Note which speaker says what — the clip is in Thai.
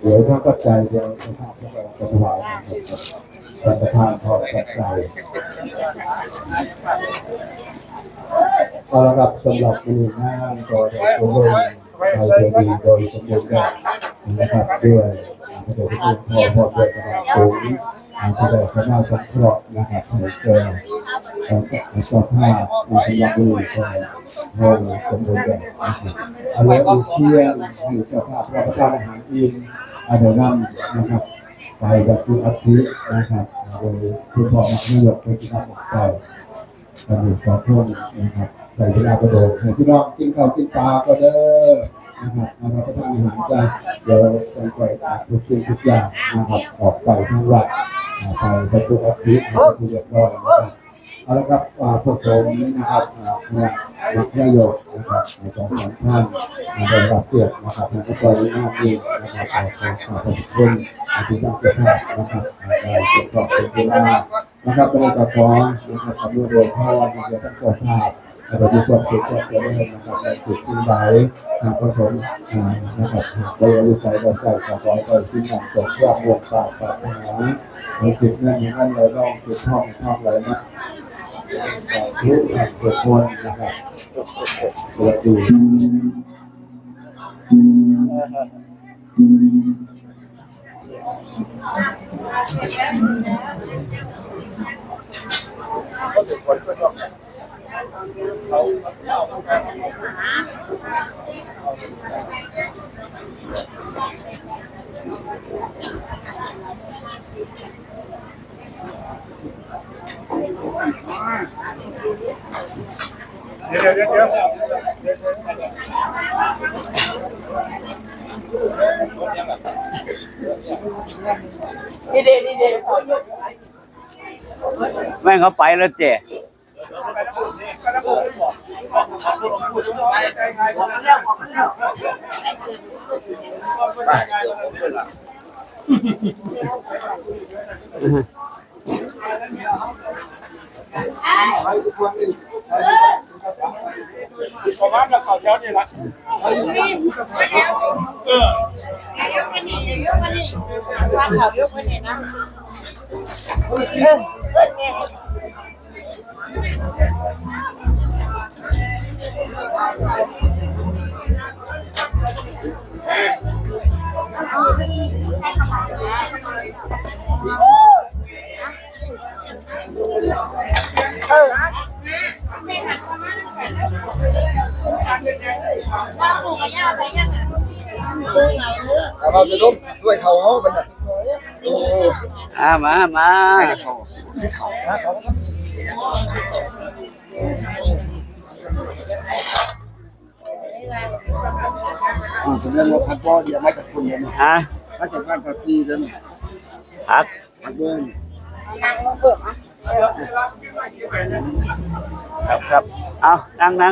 Speaker 1: เดี๋ยวถ้าปัจจัยเดียวนะครับพาจะถวายสังฆทานทอดปัจจัยเอาละครับสำหรับวันนี้งาก็ได้สมบูรณ์เราจะดีโดยสมบูรณ์แบบนะครับด้วยพระเดชพระคุณพ่อพ่อเด้วยกระดาษสูงอาจจะได้พระนาสังเคราะห์นะครับให้เกิด เจ้าภาพในสำหรับมือของห้องสมบูรณ์แบบนะครับเอาเลยอุเชียนให้เจ้าภาพรับประทานอาหารอิ่อาเดนัมนะครับไปกับคุณอาทิตย์นะครับโดยคุณพ่อนักเลือกเป็นที่นักบอกไปกันอยู่สองคนนะครับใส่เวลากระโดดให้พี่น้องกินข้าวกินปลาก็เด้อนะครับมารับประทานอาหารซะเดี๋ยวจะปล่อยจาทุกสิ่งทุกอย่างนะครับออกไปทั้งวัดอ่าไปไปทุกอาทิตย์ให้ทุกเรียบร้อยนะครับ เอาละครับอ่าพวกผมนะครับเนี่ยนักนายกนะครับในสองสามท่านมาได้รับเกียรตินะครับในกระทรวงงานเองนะครับขอขอบคุณอธิษฐานเจ้าภาพนะครับได้เกี่ยวกับเป็นเวลานะครับเป็นกระพรนะครับกับรวมรวมพ่อวันเดียวทั้งตัวภาพแล้วก็มีความสุขความเจริญนะครับในจุดสิ่งใดหากประสงค์อ่านะครับเราวิสัยเราใส่ขอขอให้สิ่งนั้นสมความหวังปรารถนาในจุดนั้นอย่านั้นเราต้องจุดท่องท่องไหลนะ ทุกท่านทุกคนนะครับสวัสดี
Speaker 2: เดี๋ยวเดี๋ยวเดี๋ยว
Speaker 3: นี่เดนี่เด
Speaker 4: แม่งเขาไปแล้วเจ๊
Speaker 2: ป ระมาณเราเขาเจ้าเนี่ยละเออ
Speaker 3: ยกมันนี่ยกมันนี่ว่าเขายกมันนี่นะเออเออเนี่ย ไปยังอะปลูกไหนเลือก
Speaker 5: แต่เราจะล้มช่วยเขาเขาเป็นน่ะโอ้
Speaker 4: อ่ามามา
Speaker 5: ให้เขาให้เขาให้เขาอ่าสำเร็จว่าพักบ่อเดียวมาจากคุณเลยนะ
Speaker 4: ฮะ
Speaker 5: มาจากบ้านพักดีเลยนะ
Speaker 4: พัก
Speaker 5: พักเบิ้ง
Speaker 3: นั่งมาเบิกอะ
Speaker 4: ครับครับเอานั่งนั่ง